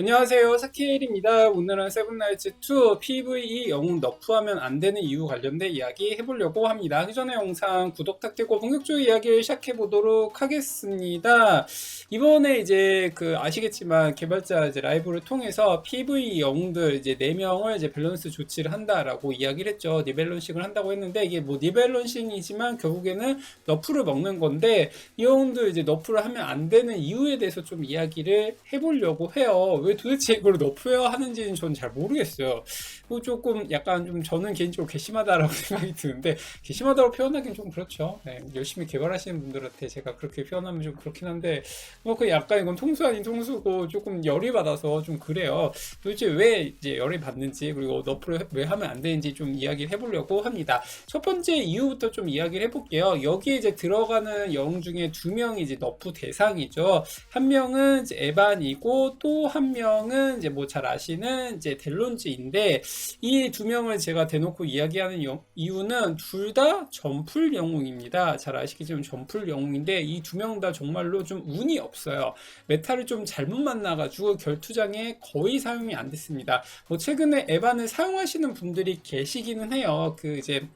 안녕하세요. 사키엘입니다. 오늘은 세븐나이츠 2 PVE 영웅 너프하면 안되는 이유 관련된 이야기 해보려고 합니다. 그 전에 영상 구독 부탁드리고 본격적으로 이야기를 시작해보도록 하겠습니다. 이번에 이제 그 아시겠지만 개발자 이제 라이브를 통해서 PVE 영웅들 이제 4명을 이제 밸런스 조치를 한다라고 이야기를 했죠. 니밸런싱을 한다고 했는데 이게 뭐 니밸런싱이지만 결국에는 너프를 먹는 건데 이 영웅들 이제 너프를 하면 안 되는 이유에 대해서 좀 이야기를 해보려고 해요 왜 도대체 이걸 너프해야 하는지는 저는 잘 모르겠어요. 그 조금 약간 좀 저는 개인적으로 괘씸하다라고 생각이 드는데 괘씸하다고 표현하기는 좀 그렇죠. 네, 열심히 개발하시는 분들한테 제가 그렇게 표현하면 좀 그렇긴 한데 뭐 그 약간 이건 통수 아닌 통수고 조금 열이 받아서 좀 그래요. 도대체 왜 이제 열이 받는지 그리고 너프를 왜 하면 안 되는지 좀 이야기를 해보려고 합니다. 첫 번째 이유부터 좀 이야기를 해볼게요. 여기에 이제 들어가는 영웅 중에 두 명이 이제 너프 대상이죠. 한 명은 에반이고 또한 명은 이제 뭐 잘 아시는 이제 델론즈인데 이 두 명을 제가 대놓고 이야기하는 영- 이유는 둘 다 점풀 영웅입니다. 잘 아시겠지만 점풀 영웅인데 이 두 명 다 정말로 좀 운이 없어요. 메타를 좀 잘못 만나가지고 결투장에 거의 사용이 안 됐습니다. 뭐 최근에 에반을 사용하시는 분들이 계시기는 해요. 그 이제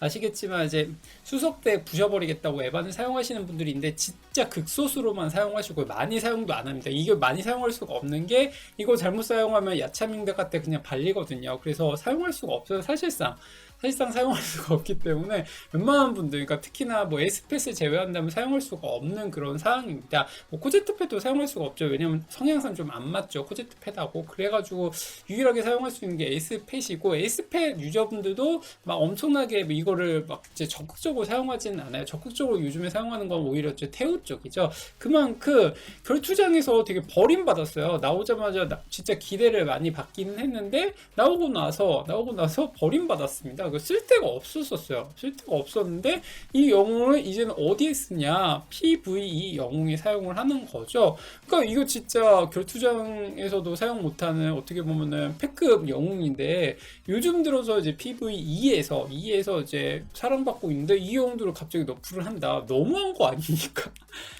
아시겠지만 이제 수석대 부셔버리겠다고 에반을 사용하시는 분들이 있는데 진짜 극소수로만 사용하시고 많이 사용도 안 합니다. 이게 많이 사용할 수가 없는 게 이거 잘못 사용하면 야차밍대가 때 그냥 발리거든요. 그래서 사용할 수가 없어요. 사실상 사실상 사용할 수가 없기 때문에 웬만한 분들, 그러니까 특히나 뭐 에스펫을 제외한다면 사용할 수가 없는 그런 상황입니다. 뭐 코제트패도 사용할 수가 없죠. 왜냐면 성향상 좀 안 맞죠. 코제트패하고 그래가지고 유일하게 사용할 수 있는 게 에스펫이고 에스펫 유저분들도 막 엄청나게 뭐 이거를 막 이제 적극적으로 사용하지는 않아요. 적극적으로 요즘에 사용하는 건 오히려 이제 태우 쪽이죠. 그만큼 결투장에서 되게 버림받았어요. 나오자마자 나- 진짜 기대를 많이 받기는 했는데 나오고 나서 나오고 나서 버림받았습니다. 그 쓸데가 없었었어요. 쓸데가 없었는데 이 영웅을 이제는 어디에 쓰냐? PVE 영웅에 사용을 하는 거죠. 그러니까 이거 진짜 결투장에서도 사용 못하는 어떻게 보면은 패급 영웅인데 요즘 들어서 이제 PVE에서 2에서 이제 사랑받고 있는데 이 영웅들을 갑자기 너프를 한다. 너무한 거 아닙니까?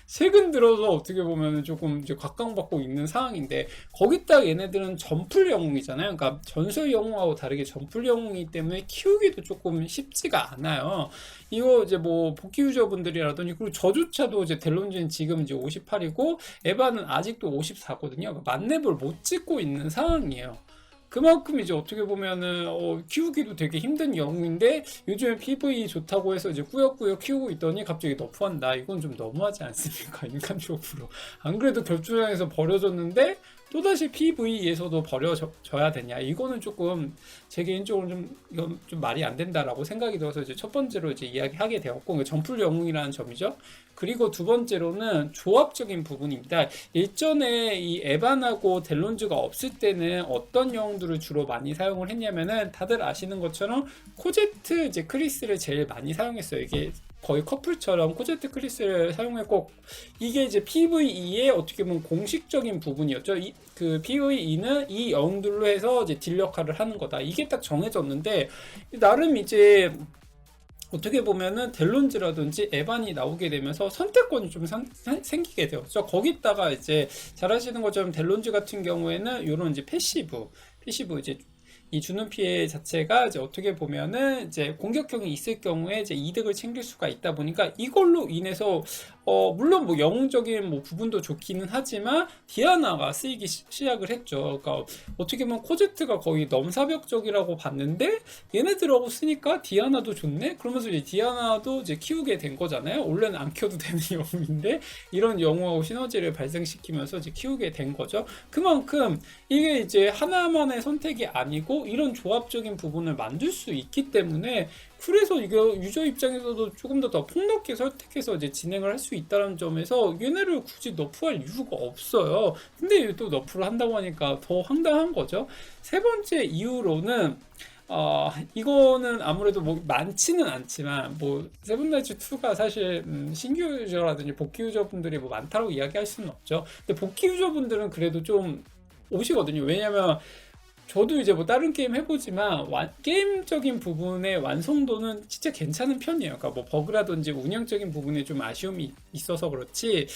최근 들어서 어떻게 보면 조금 이제 각광받고 있는 상황인데 거기다 얘네들은 전풀 영웅이잖아요. 그러니까 전설 영웅하고 다르게 전풀 영웅이기 때문에 키우 기도 조금 쉽지가 않아요. 이거 이제 뭐 복귀 유저분들이라든지 그리고 저조차도 이제 델론즈는 지금 이제 58이고 에바는 아직도 54거든요. 만렙을 못 찍고 있는 상황이에요. 그만큼 이제 어떻게 보면은 어, 키우기도 되게 힘든 영웅인데 요즘에 PV 좋다고 해서 이제 꾸역꾸역 키우고 있더니 갑자기 너프한다. 이건 좀 너무하지 않습니까? 인간적으로. 안 그래도 결투장에서 버려졌는데 또다시 PV에서도 버려져야 되냐? 이거는 조금 제 개인적으로 좀 이건 좀 말이 안 된다라고 생각이 들어서 이제 첫 번째로 이제 이야기하게 되었고 그 전풀 영웅이라는 점이죠. 그리고 두 번째로는 조합적인 부분입니다. 일전에 이 에반하고 델론즈가 없을 때는 어떤 영웅들을 주로 많이 사용을 했냐면은 다들 아시는 것처럼 코제트 이제 크리스를 제일 많이 사용했어요. 이게 거의 커플처럼 코제트 크리스를 사용했고 이게 이제 PVE의 어떻게 보면 공식적인 부분이었죠. 이, 그 PVE는 이 영웅들로 해서 이제 딜 역할을 하는 거다. 이게 딱 정해졌는데 나름 이제 어떻게 보면은 델론즈라든지 에반이 나오게 되면서 선택권이 좀 상- 생- 생기게 되었죠. 거기다가 이제 잘 아시는 것처럼 델론즈 같은 경우에는 이런 이제 패시브, 패시브 이제 이 주는 피해 자체가 이제 어떻게 보면은 이제 공격형이 있을 경우에 이제 이득을 챙길 수가 있다 보니까 이걸로 인해서 어 물론 뭐 영웅적인 뭐 부분도 좋기는 하지만 디아나가 쓰이기 시, 시작을 했죠. 그러니까 어떻게 보면 코제트가 거의 넘사벽적이라고 봤는데 얘네들하고 쓰니까 디아나도 좋네? 그러면서 이제 디아나도 이제 키우게 된 거잖아요. 원래는 안 키워도 되는 영웅인데 이런 영웅하고 시너지를 발생시키면서 이제 키우게 된 거죠. 그만큼 이게 이제 하나만의 선택이 아니고 이런 조합적인 부분을 만들 수 있기 때문에 그래서 이거 유저 입장에서도 조금 더 더 폭넓게 선택해서 이제 진행을 할 수 있다는 점에서 얘네를 굳이 너프할 이유가 없어요. 근데 또 너프를 한다고 하니까 더 황당한 거죠. 세 번째 이유로는 어, 이거는 아무래도 뭐 많지는 않지만 뭐 세븐나이츠 2가 사실 음, 신규 유저라든지 복귀 유저분들이 뭐 많다고 이야기할 수는 없죠. 근데 복귀 유저분들은 그래도 좀 오시거든요. 왜냐면 저도 이제 뭐 다른 게임 해보지만 완- 게임적인 부분의 완성도는 진짜 괜찮은 편이에요. 그러니까 뭐 버그라든지 운영적인 부분에 좀 아쉬움이 있어서 그렇지.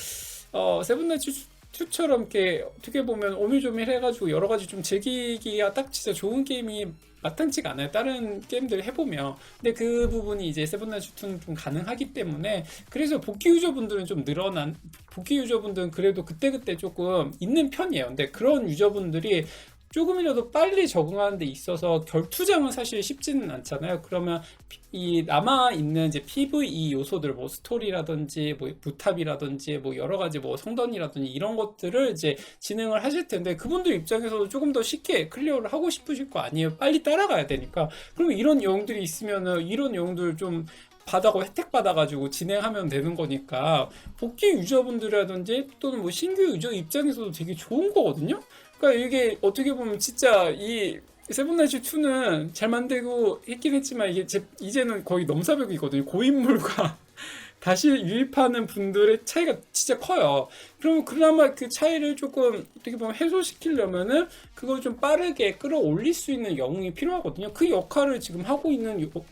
어, 세븐나이츠 2처럼 이렇게 어떻게 보면 오밀조밀 해가지고 여러 가지 좀 즐기기가 딱 진짜 좋은 게임이 마땅치가 않아요. 다른 게임들 해보면. 근데 그 부분이 이제 세븐나이츠 2는 좀 가능하기 때문에 그래서 복귀 유저분들은 좀 늘어난 복귀 유저분들은 그래도 그때그때 조금 있는 편이에요. 근데 그런 유저분들이 조금이라도 빨리 적응하는 데 있어서 결투장은 사실 쉽지는 않잖아요. 그러면 이 남아 있는 이제 PVE 요소들 뭐 스토리라든지 뭐 부탑이라든지 뭐 여러 가지 뭐 성던이라든지 이런 것들을 이제 진행을 하실 텐데 그분들 입장에서도 조금 더 쉽게 클리어를 하고 싶으실 거 아니에요. 빨리 따라가야 되니까. 그러면 이런 내용들이 있으면은 이런 내용들 좀 받아고 혜택 받아가지고 진행하면 되는 거니까 복귀 유저분들이라든지 또는 뭐 신규 유저 입장에서도 되게 좋은 거거든요. 그러니까 이게 어떻게 보면 진짜 이 세븐나이츠 2는 잘 만들고 했긴 했지만 이게 제, 이제는 거의 넘사벽이거든요. 고인물과 다시 유입하는 분들의 차이가 진짜 커요. 그러면 그나마 그 차이를 조금 어떻게 보면 해소시키려면은 그걸 좀 빠르게 끌어올릴 수 있는 영웅이 필요하거든요. 그 역할을 지금 하고 있는 요-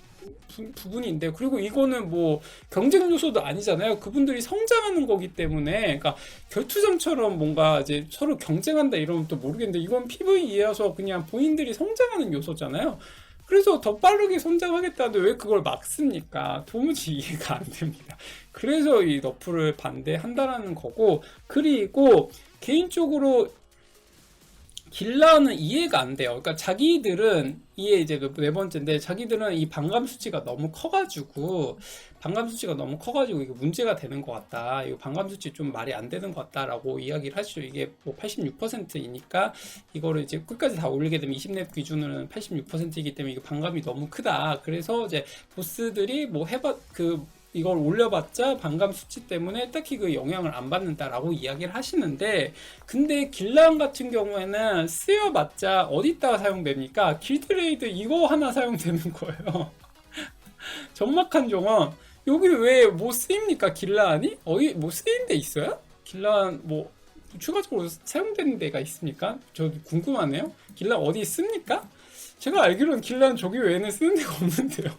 부, 부분인데 그리고 이거는 뭐 경쟁 요소도 아니잖아요. 그분들이 성장하는 거기 때문에 그러니까 결투장처럼 뭔가 이제 서로 경쟁한다 이러면 또 모르겠는데 이건 PVE여서 그냥 본인들이 성장하는 요소잖아요. 그래서 더 빠르게 성장하겠다는데 왜 그걸 막습니까? 도무지 이해가 안 됩니다. 그래서 이 너프를 반대한다라는 거고 그리고 개인적으로 길라는 이해가 안 돼요. 그러니까 자기들은 이해 이제 네 번째인데 자기들은 이 반감 수치가 너무 커가지고 반감 수치가 너무 커가지고 이게 문제가 되는 것 같다. 이거 반감 수치 좀 말이 안 되는 것 같다라고 이야기를 하시죠. 이게 뭐 86%이니까 이거를 이제 끝까지 다 올리게 되면 20렙 기준으로는 86%이기 때문에 이거 반감이 너무 크다. 그래서 이제 보스들이 뭐 해봐 그 이걸 올려봤자 반감 수치 때문에 딱히 그 영향을 안 받는다라고 이야기를 하시는데 근데 길랑 같은 경우에는 쓰여봤자 어디다가 사용됩니까? 길드레이드 이거 하나 사용되는 거예요. 정막한 종은 여기 왜 뭐 쓰입니까? 길라안이? 어디 뭐 쓰인 데 있어요? 길라안 뭐 추가적으로 사용되는 데가 있습니까? 저 궁금하네요. 길라 어디 씁니까? 제가 알기로는 길라는 저기 외에는 쓰는 데가 없는데요.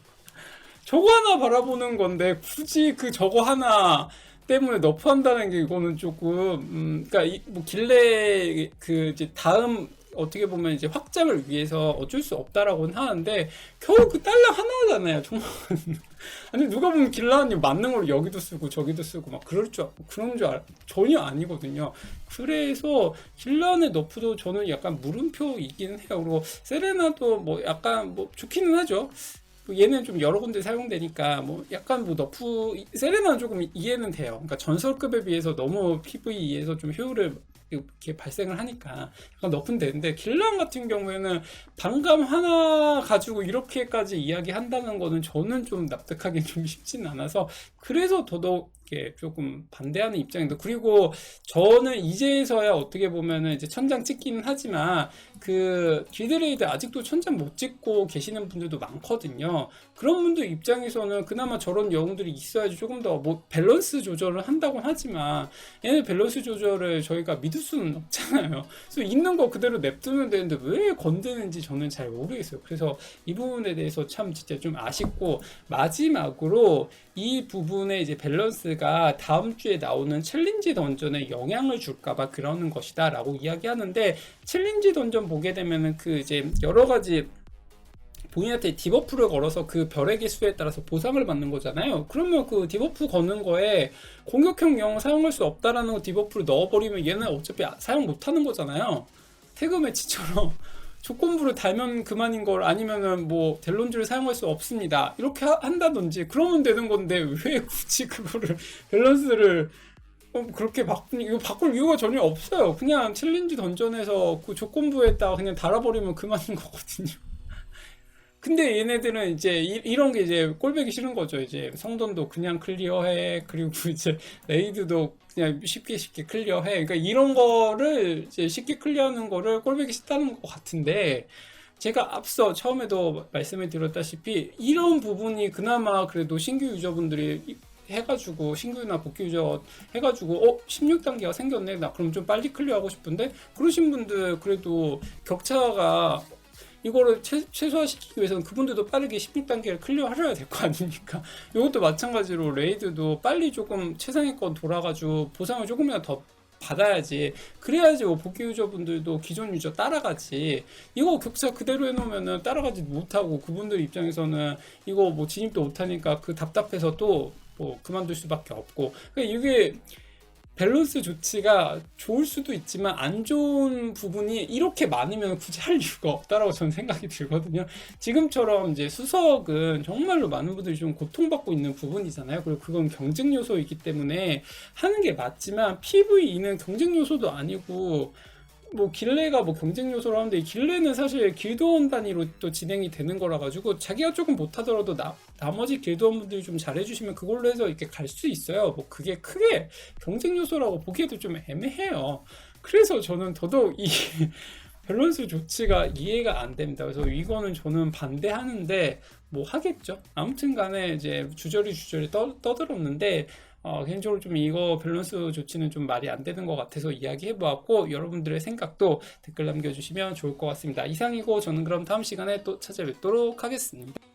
저거 하나 바라보는 건데 굳이 그 저거 하나 때문에 너프한다는 게 이거는 조금 음 그러니까 이, 뭐 길래 그 이제 다음 어떻게 보면 이제 확장을 위해서 어쩔 수 없다라고는 하는데 겨우 그 딸랑 하나잖아요 정말 아니 누가 보면 길라님 만능으로 여기도 쓰고 저기도 쓰고 막 그럴 줄 알- 그런 줄 알, 전혀 아니거든요. 그래서 길란의 너프도 저는 약간 물음표이긴 해요. 그리고 세레나도 뭐 약간 뭐 좋기는 하죠. 뭐 얘는 좀 여러 군데 사용되니까 뭐 약간 뭐 너프 세레나는 조금 이해는 돼요. 그러니까 전설급에 비해서 너무 PVE에서 좀 효율을 이렇게 발생을 하니까 약간 너프는 되는데 길랑 같은 경우에는 반감 하나 가지고 이렇게까지 이야기한다는 거는 저는 좀 납득하기 좀 쉽지는 않아서 그래서 더더욱 이렇게 조금 반대하는 입장인데 그리고 저는 이제서야 어떻게 보면은 이제 천장 찍기는 하지만 그 길드레이드 아직도 천장 못 찍고 계시는 분들도 많거든요. 그런 분들 입장에서는 그나마 저런 영웅들이 있어야지 조금 더 뭐 밸런스 조절을 한다고 하지만 얘네 밸런스 조절을 저희가 믿을 수는 없잖아요. 그래서 있는 거 그대로 냅두면 되는데 왜 건드는지 저는 잘 모르겠어요. 그래서 이 부분에 대해서 참 진짜 좀 아쉽고 마지막으로 이 부분의 이제 밸런스 가 다음 주에 나오는 챌린지 던전에 영향을 줄까봐 그러는 것이다라고 이야기하는데 챌린지 던전 보게 되면은 그 이제 여러 가지 본인한테 디버프를 걸어서 그 별의 개수에 따라서 보상을 받는 거잖아요. 그러면 그 디버프 거는 거에 공격형 영웅 사용할 수 없다라는 거 디버프를 넣어버리면 얘는 어차피 사용 못 하는 거잖아요. 태그 매치처럼 조건부를 달면 그만인 걸 아니면은 뭐 델론즈를 사용할 수 없습니다. 이렇게 하- 한다든지 그러면 되는 건데 왜 굳이 그거를 밸런스를 어, 그렇게 바꾸 이거 바꿀 이유가 전혀 없어요. 그냥 챌린지 던전에서 그 조건부에다가 그냥 달아버리면 그만인 거거든요. 근데 얘네들은 이제 이, 런게 이제 꼴배기 싫은 거죠. 이제 성돈도 그냥 클리어해. 그리고 이제 레이드도 그냥 쉽게 쉽게 클리어해. 그러니까 이런 거를 이제 쉽게 클리어하는 거를 꼴배기 싫다는 것 같은데 제가 앞서 처음에도 말씀을 드렸다시피 이런 부분이 그나마 그래도 신규 유저분들이 이- 해가지고 신규나 복귀 유저 해가지고 어 16단계가 생겼네 나 그럼 좀 빨리 클리어하고 싶은데 그러신 분들 그래도 격차가 이거를 최, 최소화시키기 위해서는 그분들도 빠르게 16단계를 클리어하셔야 될 거 아닙니까? 이것도 마찬가지로 레이드도 빨리 조금 최상위권 돌아가지고 보상을 조금이라도 더 받아야지. 그래야지 뭐 복귀 유저분들도 기존 유저 따라가지. 이거 격차 그대로 해놓으면은 따라가지 못하고 그분들 입장에서는 이거 뭐 진입도 못하니까 그 답답해서 또 뭐 그만둘 수밖에 없고. 그러니까 이게 밸런스 조치가 좋을 수도 있지만 안 좋은 부분이 이렇게 많으면 굳이 할 이유가 없다라고 저는 생각이 들거든요. 지금처럼 이제 수석은 정말로 많은 분들이 좀 고통받고 있는 부분이잖아요. 그리고 그건 경쟁 요소이기 때문에 하는 게 맞지만 PVE는 경쟁 요소도 아니고 뭐 길레가 뭐 경쟁 요소로 하는데 이 길레는 사실 길드원 단위로 또 진행이 되는 거라 가지고 자기가 조금 못하더라도 나, 나머지 길드원 분들이 좀 잘해주시면 그걸로 해서 이렇게 갈 수 있어요. 뭐 그게 크게 경쟁 요소라고 보기에도 좀 애매해요. 그래서 저는 더더욱 이 밸런스 조치가 이해가 안 됩니다. 그래서 이거는 저는 반대하는데 뭐 하겠죠. 아무튼 간에 이제 주저리 주저리 떠, 떠들었는데 어, 개인적으로 좀 이거 밸런스 조치는 좀 말이 안 되는 것 같아서 이야기해 보았고 여러분들의 생각도 댓글 남겨주시면 좋을 것 같습니다. 이상이고 저는 그럼 다음 시간에 또 찾아뵙도록 하겠습니다.